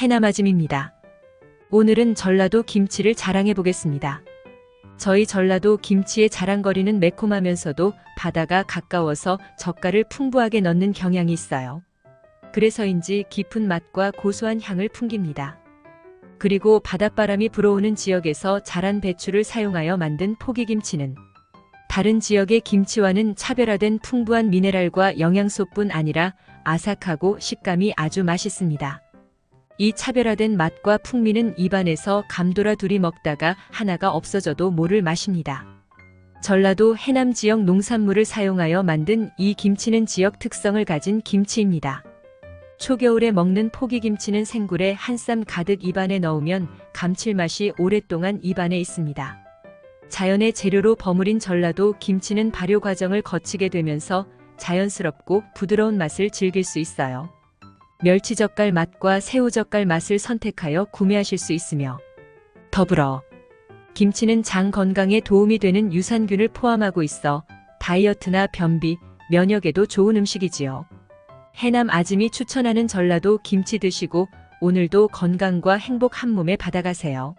해남아짐입니다. 오늘은 전라도 김치를 자랑해 보겠습니다. 저희 전라도 김치의 자랑거리는 매콤하면서도 바다가 가까워서 젓갈을 풍부하게 넣는 경향이 있어요. 그래서인지 깊은 맛과 고소한 향을 풍깁니다. 그리고 바닷바람이 불어오는 지역에서 자란 배추를 사용하여 만든 포기김치는 다른 지역의 김치와는 차별화된 풍부한 미네랄과 영양소뿐 아니라 아삭하고 식감이 아주 맛있습니다. 이 차별화된 맛과 풍미는 입안에서 감돌아 둘이 먹다가 하나가 없어져도 모를 맛입니다. 전라도 해남 지역 농산물을 사용하여 만든 이 김치는 지역 특성을 가진 김치입니다. 초겨울에 먹는 포기김치는 생굴에 한 쌈 가득 입안에 넣으면 감칠맛이 오랫동안 입안에 있습니다. 자연의 재료로 버무린 전라도 김치는 발효 과정을 거치게 되면서 자연스럽고 부드러운 맛을 즐길 수 있어요. 멸치젓갈 맛과 새우젓갈 맛을 선택하여 구매하실 수 있으며 더불어 김치는 장 건강에 도움이 되는 유산균을 포함하고 있어 다이어트나 변비, 면역에도 좋은 음식이지요. 해남 아짐이 추천하는 전라도 김치 드시고 오늘도 건강과 행복 한 몸에 받아가세요.